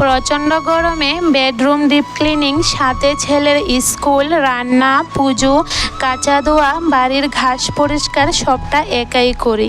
প্রচণ্ড গরমে bedroom deep cleaning, সাথে ছেলের স্কুল, রান্না, পুজো, কাঁচা ধোয়া, বাড়ির ঘাস পরিষ্কার, সবটা একাই করি।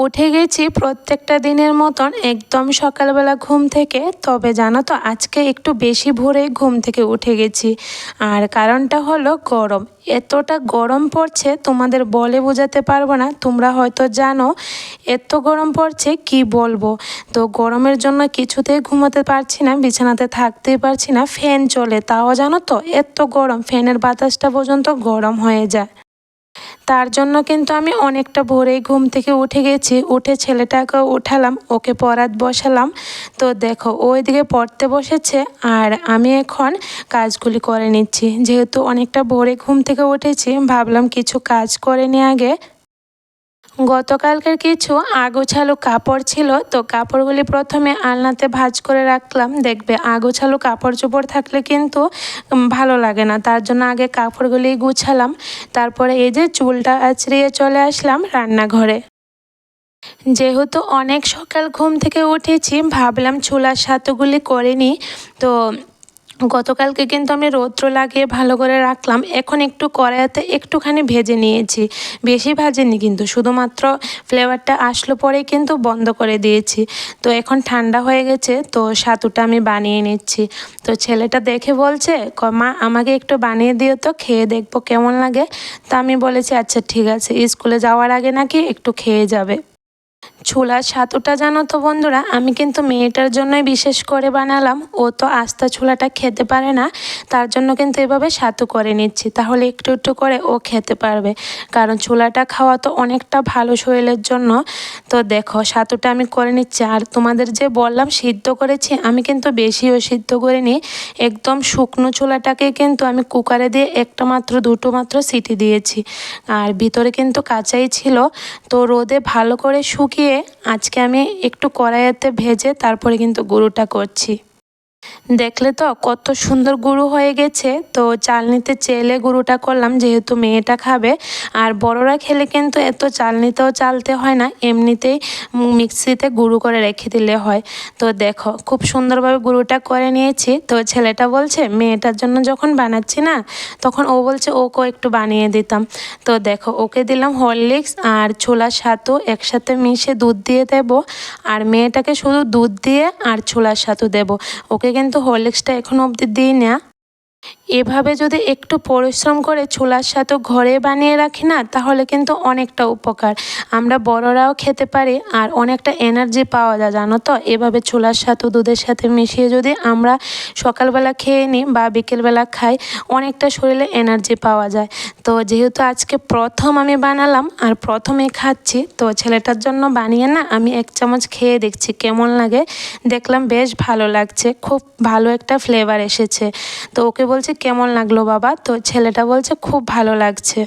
উঠে গেছি প্রত্যেকটা দিনের মতন, একদম সকালবেলা ঘুম থেকে। তবে জানো তো, আজকে একটু বেশি ভোরে ঘুম থেকে উঠে গেছি। আর কারণটা হলো গরম। এতটা গরম পড়ছে, তোমাদের বলে বোঝাতে পারব না। তোমরা হয়তো জানো, এত গরম পড়ছে, কি বলব? তো গরমের জন্য কিছুতেই ঘুমোতে পারছি না, বিছানাতে থাকতেই পারছি না, ফ্যান চলে। তাও জানো তো, এত গরম, ফ্যানের বাতাসটা পর্যন্ত গরম হয়ে যায়। তার জন্য কিন্তু আমি অনেকটা ভোরেই ঘুম থেকে উঠে গেছি। উঠে ছেলেটাকে উঠালাম, ওকে পড়াত বসালাম। তো দেখো ওইদিকে পড়তে বসেছে আর আমি এখন কাজগুলি করে নিচ্ছি। যেহেতু অনেকটা ভোরে ঘুম থেকে উঠেছি, ভাবলাম কিছু কাজ করে নিয়ে আগে। গতকালকের কিছু আগোছালো কাপড় ছিল, তো কাপড়গুলি প্রথমে আলনাতে ভাজ করে রাখলাম। দেখবে আগোছালো কাপড় চোপড় থাকলে কিন্তু ভালো লাগে না। তার জন্য আগে কাপড়গুলি গুছালাম। তারপরে এই যে চুলটা আছড়িয়ে চলে আসলাম রান্নাঘরে। যেহেতু অনেক সকাল ঘুম থেকে উঠেছি, ভাবলাম চুলার সাতুগুলি করে নিই। তো গতকালকে কিন্তু আমি রৌদ্র লাগিয়ে ভালো করে রাখলাম। এখন একটু কড়াইতে একটুখানি ভেজে নিয়েছি। বেশি ভাজেনি কিন্তু, শুধুমাত্র ফ্লেভারটা আসলো পরেই কিন্তু বন্ধ করে দিয়েছি। তো এখন ঠান্ডা হয়ে গেছে, তো সাতুটা আমি বানিয়ে নিচ্ছি। তো ছেলেটা দেখে বলছে মা, আমাকে একটু বানিয়ে দিও তো, খেয়ে দেখব কেমন লাগে। তা আমি বলেছি আচ্ছা ঠিক আছে। স্কুলে যাওয়ার আগে নাকি একটু খেয়ে যাবে। ছোলার ছাতুটা জানো তো বন্ধুরা? আমি কিন্তু মেয়েটার জন্যই বিশেষ করে বানালাম। ও তো আস্তা ছোলাটা খেতে পারে না, তার জন্য কিন্তু এভাবে ছাতু করে নিচ্ছি। তাহলে একটু একটু করে ও খেতে পারবে। কারণ ছোলাটা খাওয়া তো অনেকটা ভালো শরীরের জন্য। তো দেখো ছাতুটা আমি করে নিচ্ছি। আর তোমাদের যে বললাম, সিদ্ধ করেছি, আমি কিন্তু বেশিও সিদ্ধ করিনি। একদম শুকনো ছোলাটাকে কিন্তু আমি কুকারে দিয়ে একটা মাত্র, দুটো মাত্র সিটি দিয়েছি। আর ভিতরে কিন্তু কাঁচাই ছিল। তো রোদে ভালো করে শুকিয়ে আজকে আমি একটু কড়াইয়েতে ভেজে তারপরে কিন্তু গরুটা করছি। দেখলে তো কত সুন্দর গুঁড়ো হয়ে গেছে। তো চালনিতে চেলে গুঁড়োটা করলাম, যেহেতু মেয়েটা খাবে। আর বড়রা খেলে কিন্তু এত চালনিতেও চালতে হয় না, এমনিতেই মিক্সিতে গুঁড়ো করে রেখে দিলে হয়। তো দেখো, খুব সুন্দরভাবে গুঁড়োটা করে নিয়েছি। তো ছেলেটা বলছে, মেয়েটার জন্য যখন বানাচ্ছি না, তখন ও বলছে, ওকেও একটু বানিয়ে দিতাম। তো দেখো, ওকে দিলাম হরলিক্স আর ছোলা সাতু একসাথে মিশে দুধ দিয়ে দেবো। আর মেয়েটাকে শুধু দুধ দিয়ে আর ছোলার সাতু দেবো। ওকে কিন্তু হরলিক্সটা এখনও অবধি দিই না এভাবে যদি একটু পরিশ্রম করে ছোলার সাথে ঘরে বানিয়ে রাখি না, তাহলে কিন্তু অনেকটা উপকার। আমরা বড়রাও খেতে পারি আর অনেকটা এনার্জি পাওয়া যায়, জানো তো? এভাবে ছোলার সাথে দুধের সাথে মিশিয়ে যদি আমরা সকালবেলা খেয়ে নিই বা বিকেলবেলা খাই, অনেকটা শরীরে এনার্জি পাওয়া যায়। তো যেহেতু আজকে প্রথম আমি বানালাম আর প্রথমে খাচ্ছি, তো ছেলেটার জন্য বানিয়ে না আমি এক চামচ খেয়ে দেখছি কেমন লাগে। দেখলাম বেশ ভালো লাগছে, খুব ভালো একটা ফ্লেভার এসেছে। তো ওকে বলছি কেমন লাগল বাবা? তো ছেলেটা বলছে, খুব ভালো লাগছে।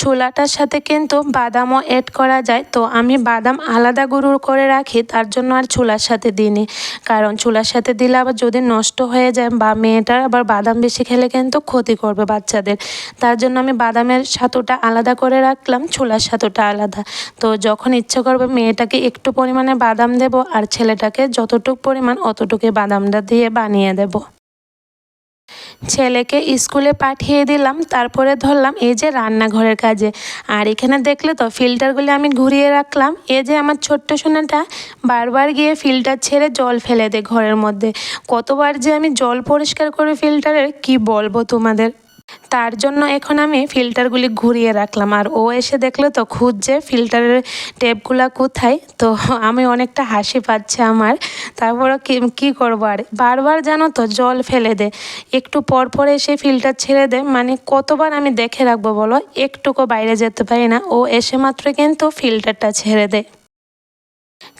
ছোলাটার সাথে কিন্তু বাদামও অ্যাড করা যায়। তো আমি বাদাম আলাদা গুঁড়ো করে রাখি, তার জন্য আর ছোলার সাথে দিইনি। কারণ ছোলার সাথে দিলে আবার যদি নষ্ট হয়ে যায় বা মেয়েটার আবার বাদাম বেশি খেলে কিন্তু ক্ষতি করবে বাচ্চাদের। তার জন্য আমি বাদামের সাতুটা আলাদা করে রাখলাম ছোলার সাতুটা আলাদা। তো যখন ইচ্ছে করবে, মেয়েটাকে একটু পরিমাণে বাদাম দেব আর ছেলেটাকে যতটুকু পরিমাণ অতটুকু বাদামটা দিয়ে বানিয়ে দেব। ছেলেকে স্কুলে পাঠিয়ে দিলাম, তারপরে ধরলাম এই যে রান্নাঘরের কাজে। আর এখানে দেখলে তো ফিল্টারগুলি আমি ঘুরিয়ে রাখলাম। এ যে আমার ছোট্ট সোনাটা বারবার গিয়ে ফিল্টার ছেড়ে জল ফেলে দেয় ঘরের মধ্যে। কতবার যে আমি জল পরিষ্কার করে ফিল্টারের, কি বলব তোমাদের? তার জন্য এখন আমি ফিল্টারগুলি ঘুরিয়ে রাখলাম। আর ও এসে দেখল তো খুঁজছে ফিল্টারের টেপগুলো কোথায়। তো আমি অনেকটা হাসি পাচ্ছে আমার। তারপরে কি, কী করব আর? বারবার জানো তো জল ফেলে দে। একটু পর পর এসে ফিল্টার ছেড়ে দে। মানে কতবার আমি দেখে রাখব বলো? একটুকু বাইরে যেতে পারি না। ও এসে মাত্র কিন্তু ফিল্টারটা ছেড়ে দেয়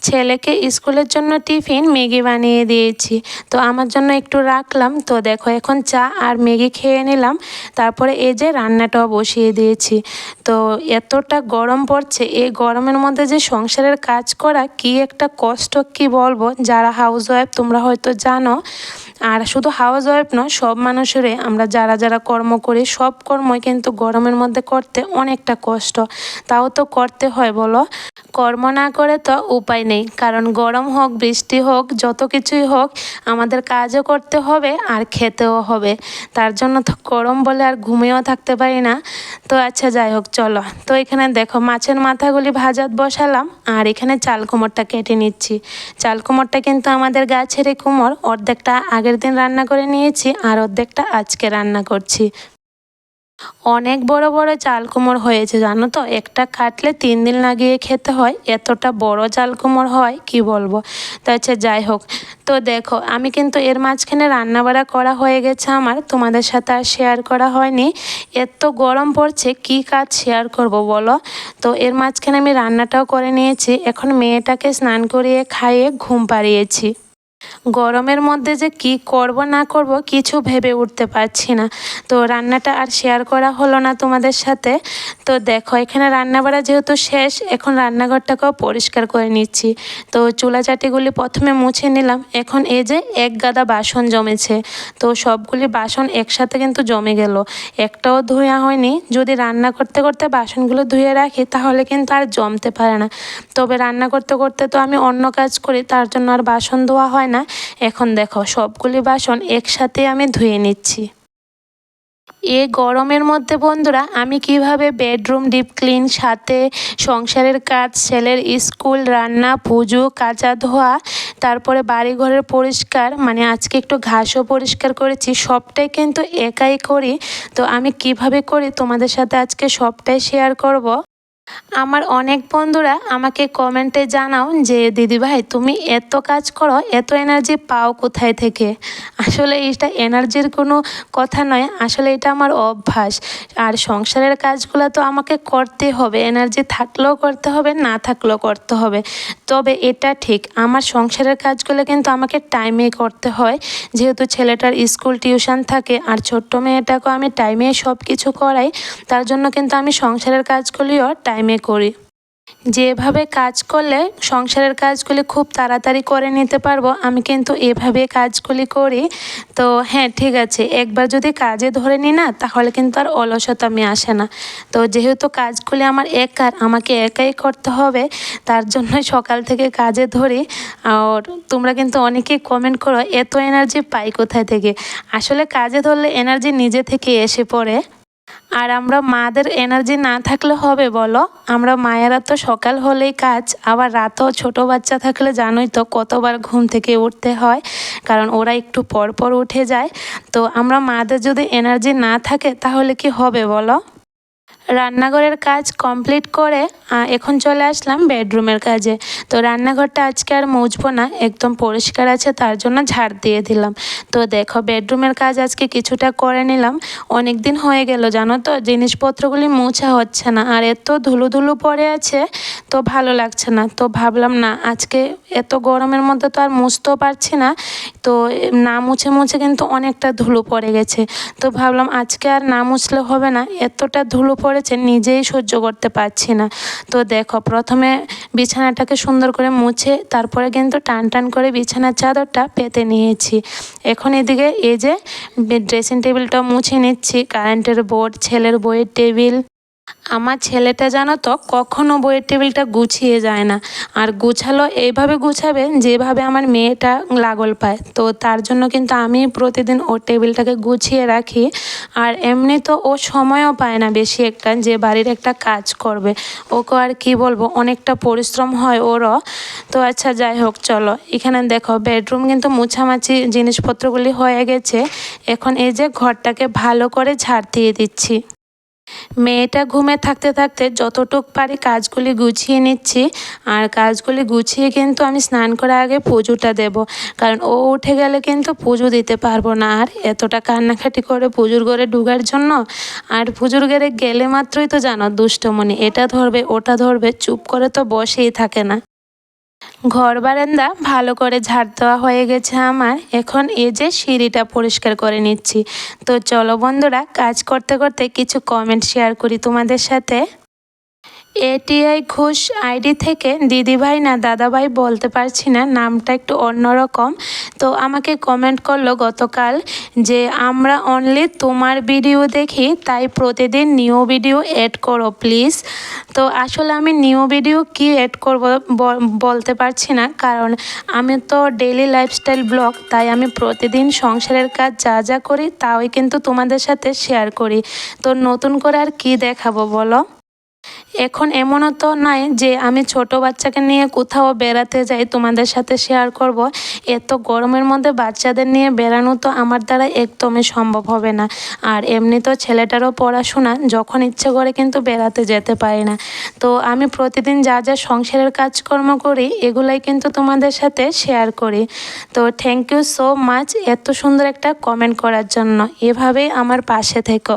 ছেলেকে স্কুলের জন্য টিফিন ম্যাগি বানিয়ে দিয়েছি। তো আমার জন্য একটু রাখলাম। তো দেখো, এখন চা আর ম্যাগি খেয়ে নিলাম। তারপরে এই যে রান্নাটাও বসিয়ে দিয়েছি। তো এতটা গরম পড়ছে, এই গরমের মধ্যে যে সংসারের কাজ করা, কি একটা কষ্ট, কি বলব? যারা হাউস ওয়াইফ তোমরা হয়তো জানো। আর শুধু হাউস ওয়াইফ নয়, সব মানুষেরই আমরা যারা যারা কর্ম করি, সব কর্মই কিন্তু গরমের মধ্যে করতে অনেকটা কষ্ট। তাও তো করতে হয়, বলো? কর্ম না করে তো উপায় নেই। কারণ গরম হোক, বৃষ্টি হোক, যত কিছুই হোক, আমাদের কাজও করতে হবে আর খেতেও হবে। তার জন্য তো গরম বলে আর ঘুমিয়েও থাকতে পারি না। তো আচ্ছা যাই হোক, চলো। তো এখানে দেখো, মাছের মাথাগুলি ভাজাত বসালাম আর এখানে চাল কুমোরটা কেটে নিচ্ছি। চাল কুমোরটা কিন্তু আমাদের গাছেরই কুমোর অর্ধেকটা আগের দিন রান্না করে নিয়েছি আর অর্ধেকটা আজকে রান্না করছি। অনেক বড় বড় চাল কুমড় হয়েছে, জানো তো? একটা কাটলে তিন দিন লাগিয়ে খেতে হয়, এতটা বড় চাল কুমড় হয়, কি বলব? তো আচ্ছা যাই হোক। তো দেখো, আমি কিন্তু এর মাঝখানে রান্নাবাড়া করা হয়ে গেছে আমার, তোমাদের সাথে আর শেয়ার করা হয়নি। এত গরম পড়ছে, কি কাজ শেয়ার করব বলো? তো এর মাঝখানে আমি রান্নাটাও করে নিয়েছি, এখন মেয়েটাকে স্নান করিয়ে খাইয়ে ঘুম পাড়িয়েছি। গরমের মধ্যে যে কি করব, না করব, কিছু ভেবে উঠতে পারছি না। তো রান্নাটা আর শেয়ার করা হলো না তোমাদের সাথে। তো দেখো, এখানে রান্নাবাড়া যেহেতু শেষ, এখন রান্নাঘরটাকেও পরিষ্কার করে নিচ্ছি। তো চুলা চাটিগুলি প্রথমে মুছে নিলাম। এখন এই যে এক গাদা বাসন জমেছে। তো সবগুলি বাসন একসাথে কিন্তু জমে গেল। একটাও ধুয়া হয়নি। যদি রান্না করতে করতে বাসনগুলো ধুয়ে রাখি, তাহলে কিন্তু আর জমতে পারে না। তবে রান্না করতে করতে তো আমি অন্য কাজ করি, তার জন্য আর বাসন ধোয়া হয় না। এখন দেখো, সবগুলি বাসন একসাথে আমি ধুয়ে নিচ্ছি। এ গরমের মধ্যে বন্ধুরা, আমি কীভাবে বেডরুম, ডিপ ক্লিন, সাথে সংসারের কাজ, ছেলের স্কুল, রান্না, পুজো, কাঁচা ধোয়া, তারপরে বাড়ি ঘরের পরিষ্কার মানে আজকে একটু ঘাসও পরিষ্কার করেছি, সবটাই কিন্তু একাই করি। তো আমি কীভাবে করি? তোমাদের সাথে আজকে সবটাই শেয়ার করব। আমার অনেক বন্ধুরা আমাকে কমেন্টে জানাও যে, দিদিভাই, তুমি এত কাজ করো, এত এনার্জি পাও কোথায় থেকে? আসলে এটা এনার্জির কোনো কথা নয়, আসলে এটা আমার অভ্যাস। আর সংসারের কাজগুলো তো আমাকে করতে হবে এনার্জি থাকলেও করতে হবে, না থাকলেও করতে হবে। তবে এটা ঠিক, আমার সংসারের কাজগুলো কিন্তু আমাকে টাইমে করতে হয়। যেহেতু ছেলেটার স্কুল টিউশন থাকে আর ছোট্ট মেয়েটাকেও আমি টাইমে সব কিছু করাই, তার জন্য কিন্তু আমি সংসারের কাজগুলিও টাইমে করি। যেভাবে কাজ করলে, সংসারের কাজগুলি খুব তাড়াতাড়ি করে নিতে পারব, আমি কিন্তু এভাবে কাজগুলি করি। তো হ্যাঁ ঠিক আছে, একবার যদি কাজে ধরে নিই না, তাহলে কিন্তু আর অলসতামি আসে না। তো যেহেতু কাজগুলি আমার একার, আমাকে একাই করতে হবে, তার জন্য সকাল থেকে কাজে ধরি। আর তোমরা কিন্তু অনেকেই কমেন্ট করো, এত এনার্জি পাই কোথায় থেকে? আসলে কাজে ধরলে এনার্জি নিজে থেকে এসে পড়ে। আর আমরা মাদের এনার্জি না থাকলে হবে বলো? আমরা মায়েরা তো সকাল হলেই কাজ, আবার রাতও ছোট বাচ্চা থাকলে জানোই তো কতবার ঘুম থেকে উঠতে হয়, কারণ ওরা একটু পর পর উঠে যায়। তো আমরা মাদের যদি এনার্জি না থাকে তাহলে কি হবে বলো? রান্নাঘরের কাজ কমপ্লিট করে এখন চলে আসলাম বেডরুমের কাজে। তো রান্নাঘরটা আজকে আর মুছবো না, একদম পরিষ্কার আছে, তার জন্য ঝাড় দিয়ে দিলাম। তো দেখো, বেডরুমের কাজ আজকে কিছুটা করে নিলাম। অনেক দিন হয়ে গেল, জানো তো, জিনিসপত্রগুলি মোছা হচ্ছে না। আর এত ধুলো ধুলো পড়ে আছে, তো ভালো লাগছে না। তো ভাবলাম, না, আজকে এত গরমের মধ্যে তো আর মুছতেও পারছি না। তো না মুছে মুছে কিন্তু অনেকটা ধুলো পড়ে গেছে। তো ভাবলাম, আজকে আর না মুছলে হবে না। এতটা ধুলো পড়েছে নিজেই সহ্য করতে পারছি না। তো দেখো, প্রথমে বিছানাটাকে সুন্দর করে মুছে তারপরে কিন্তু টান টান করে বিছানার চাদরটা পেতে নিয়েছি। এখন এদিকে এই যে, ড্রেসিং টেবিলটা মুছে নিচ্ছি, কারেন্টের বোর্ড, ছেলের বইয়ের টেবিল আমার ছেলেটা জানো তো, কখনো বইয়ের টেবিলটা গুছিয়ে যায় না। আর গুছালো এইভাবে গুছাবে যেভাবে আমার মেয়েটা লাগল পায়। তো তার জন্য কিন্তু আমি প্রতিদিন ওর টেবিলটাকে গুছিয়ে রাখি। আর এমনি তো ও সময়ও পায় না বেশি একটা, যে বাড়ির একটা কাজ করবে। ওকে আর কি বলব, অনেকটা পরিশ্রম হয় ওরও। তো আচ্ছা যাই হোক, চলো। এখানে দেখো, বেডরুম কিন্তু মুছামাছি জিনিসপত্রগুলি হয়ে গেছে। এখন এই যে ঘরটাকে ভালো করে ঝাড় দিয়ে দিচ্ছি। মেয়েটা ঘুমে থাকতে থাকতে যতটুক পারি কাজগুলি গুছিয়ে নিচ্ছি। আর কাজগুলি গুছিয়ে কিন্তু আমি স্নান করার আগে পুজোটা দেব। কারণ ও উঠে গেলে কিন্তু পুজো দিতে পারব না। আর এতটা কান্নাকাটি করে পুজোর ঘরে ঢুকার জন্য? আর পুজোর ঘরে গেলে মাত্রই তো জানো দুষ্টমণি। এটা ধরবে, ওটা ধরবে, চুপ করে তো বসেই থাকে না। ঘর বারান্দা ভালো করে ঝাড় দেওয়া হয়ে গেছে আমার। এখন এ যে সিঁড়িটা পরিষ্কার করে নিচ্ছি। তো চলো বন্ধুরা, কাজ করতে করতে কিছু কমেন্ট শেয়ার করি তোমাদের সাথে। এটিআই ঘুষ আইডি থেকে দিদিভাই না দাদাভাই বলতে পারছি না, নামটা একটু অন্যরকম। তো আমাকে কমেন্ট করল গতকাল যে, আমরা অনলি তোমার ভিডিও দেখি, তাই প্রতিদিন নিউ ভিডিও এড করো প্লিজ তো আসলে আমি নিউ ভিডিও কি এড করব বলতে পারছি না, কারণ আমি তো ডেইলি লাইফস্টাইল ব্লগ তাই আমি প্রতিদিন সংসারের কাজ যা যা করি তাই কিন্তু তোমাদের সাথে শেয়ার করি। তো নতুন করে আর কি দেখাবো বলো? এখন এমনও তো নয় যে আমি ছোট বাচ্চাকে নিয়ে কোথাও বেড়াতে যাই তোমাদের সাথে শেয়ার করব। এত গরমের মধ্যে বাচ্চাদের নিয়ে বেড়ানো তো আমার দ্বারা একদমই সম্ভব হবে না। আর এমনি তো ছেলেটারও পড়াশোনা, যখন ইচ্ছে করে কিন্তু বেড়াতে যেতে পারি না। তো আমি প্রতিদিন যা যা সংসারের কাজকর্ম করি, এগুলাই কিন্তু তোমাদের সাথে শেয়ার করি। তো থ্যাংক ইউ সো মাচ এত সুন্দর একটা কমেন্ট করার জন্য। এভাবেই আমার পাশে থেকো।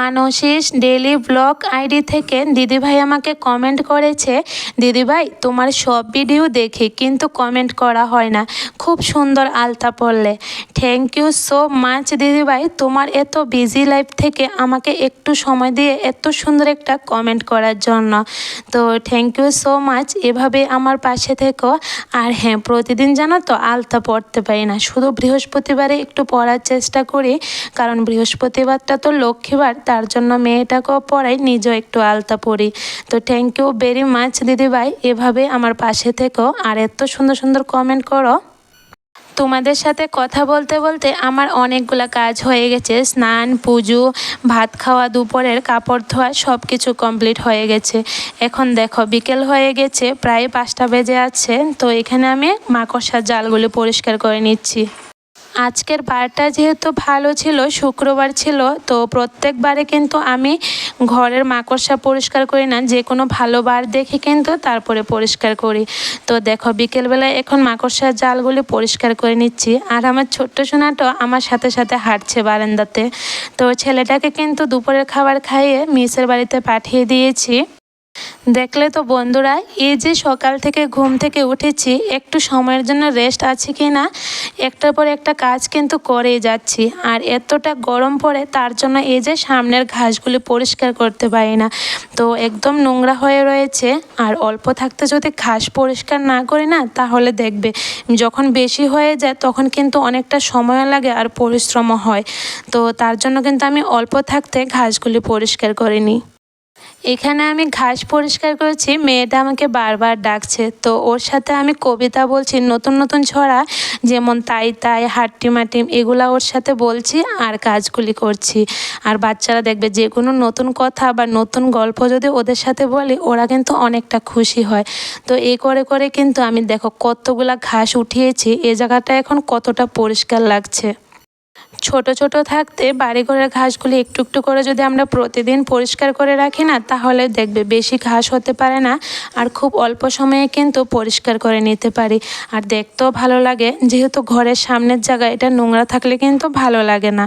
মানসিস ডেলি ব্লগ আইডি থেকে দিদিভাই আমাকে কমেন্ট করেছে, দিদিভাই, তোমার সব ভিডিও দেখি, কিন্তু কমেন্ট করা হয় না। খুব সুন্দর আলতা পড়লে। থ্যাংক ইউ সো মাচ দিদিভাই। তোমার এত বিজি লাইফ থেকে আমাকে একটু সময় দিয়ে এত সুন্দর একটা কমেন্ট করার জন্য। তো থ্যাংক ইউ সো মাচ এভাবে আমার পাশে থেকো। আর হ্যাঁ প্রতিদিন জানো তো আলতা পড়তে পারি না। শুধু বৃহস্পতিবারে একটু পড়ার চেষ্টা করি, কারণ বৃহস্পতিবারটা তো লক্ষ্মীবার। তার জন্য মেয়েটাকেও পড়াই নিজেও একটু আলতা পড়ি তো থ্যাংক ইউ ভেরি মাচ দিদিভাই এভাবে আমার পাশে থেকো। আর এত সুন্দর সুন্দর কমেন্ট করো। তোমাদের সাথে কথা বলতে বলতে আমার অনেকগুলো কাজ হয়ে গেছে। স্নান, পুজো, ভাত খাওয়া, দুপুরের কাপড় ধোয়া সব কিছু কমপ্লিট হয়ে গেছে। এখন দেখো, বিকেল হয়ে গেছে, প্রায় পাঁচটা বেজে আছে। তো এখানে আমি মাকড়সার জালগুলি পরিষ্কার করে নিচ্ছি। আজকের বারটা যেহেতু ভালো ছিল, শুক্রবার ছিল, তো প্রত্যেকবারে কিন্তু আমি ঘরের মাকড়সা পরিষ্কার করি না যে কোনো ভালো বার দেখে কিন্তু তারপরে পরিষ্কার করি। তো দেখো, বিকেলবেলায় এখন মাকড়সার জালগুলি পরিষ্কার করে নিচ্ছি, আর আমার ছোট্ট সোনাটা আমার সাথে সাথে হাঁটছে বারান্দাতে। তো ছেলেটাকে কিন্তু দুপুরের খাবার খাইয়ে মিসের বাড়িতে পাঠিয়ে দিয়েছি। দেখলে তো বন্ধুরা, এই যে সকাল থেকে ঘুম থেকে উঠেছি, একটু সময়ের জন্য রেস্ট আছে কি না একটার পর একটা কাজ কিন্তু করেই যাচ্ছি। আর এতটা গরম পড়ে, তার জন্য এই যে সামনের ঘাসগুলি পরিষ্কার করতে পারি না। তো একদম নোংরা হয়ে রয়েছে, আর অল্প থাকতে যদি ঘাস পরিষ্কার না করি না, তাহলে দেখবে যখন বেশি হয়ে যায়, তখন কিন্তু অনেকটা সময় লাগে আর পরিশ্রমও হয়। তো তার জন্য কিন্তু আমি অল্প থাকতে ঘাসগুলি পরিষ্কার করে নিই এখানে আমি ঘাস পরিষ্কার করেছি। মেয়েটা আমাকে বারবার ডাকছে। তো ওর সাথে আমি কবিতা বলছি, নতুন নতুন ছড়া, যেমন তাই তাই, হাট্টি মাটিম এগুলা ওর সাথে বলছি আর কাজগুলি করছি। আর বাচ্চারা দেখবে যে কোনো নতুন কথা বা নতুন গল্প যদি ওদের সাথে বলি, ওরা কিন্তু অনেকটা খুশি হয়। তো এ করে করে কিন্তু আমি দেখো কতগুলা ঘাস উঠিয়েছি, এ জায়গাটা এখন কতটা পরিষ্কার লাগছে। ছোট ছোট থাকতে বাড়িঘরের ঘাসগুলি একটু একটু করে যদি আমরা প্রতিদিন পরিষ্কার করে রাখি না, তাহলে দেখবে বেশি ঘাস হতে পারে না আর খুব অল্প সময়ে কিন্তু পরিষ্কার করে নিতে পারি। আর দেখতেও ভালো লাগে, যেহেতু ঘরের সামনের জায়গা এটা নোংরা থাকলে কিন্তু ভালো লাগে না।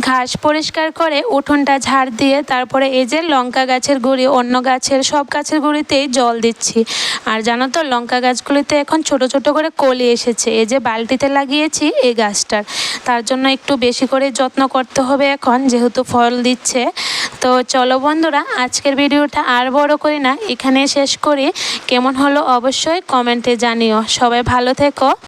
ঘাস পরিষ্কার করে, উঠোনটা ঝাড় দিয়ে, তারপরে এই যে লঙ্কা গাছের গুঁড়ি, অন্য গাছের, সব গাছের গুঁড়িতেই জল দিচ্ছি। আর জানো তো, লঙ্কা গাছগুলিতে এখন ছোট ছোট করে কলি এসেছে। এই যে বালতিতে লাগিয়েছি এই গাছটার। তার জন্য একটু বেশি করে যত্ন করতে হবে এখন, যেহেতু ফল দিচ্ছে। তো চলো বন্ধুরা, আজকের ভিডিওটা আর বড় করি না এখানে শেষ করি। কেমন হলো অবশ্যই কমেন্টে জানিও। সবাই ভালো থেকো।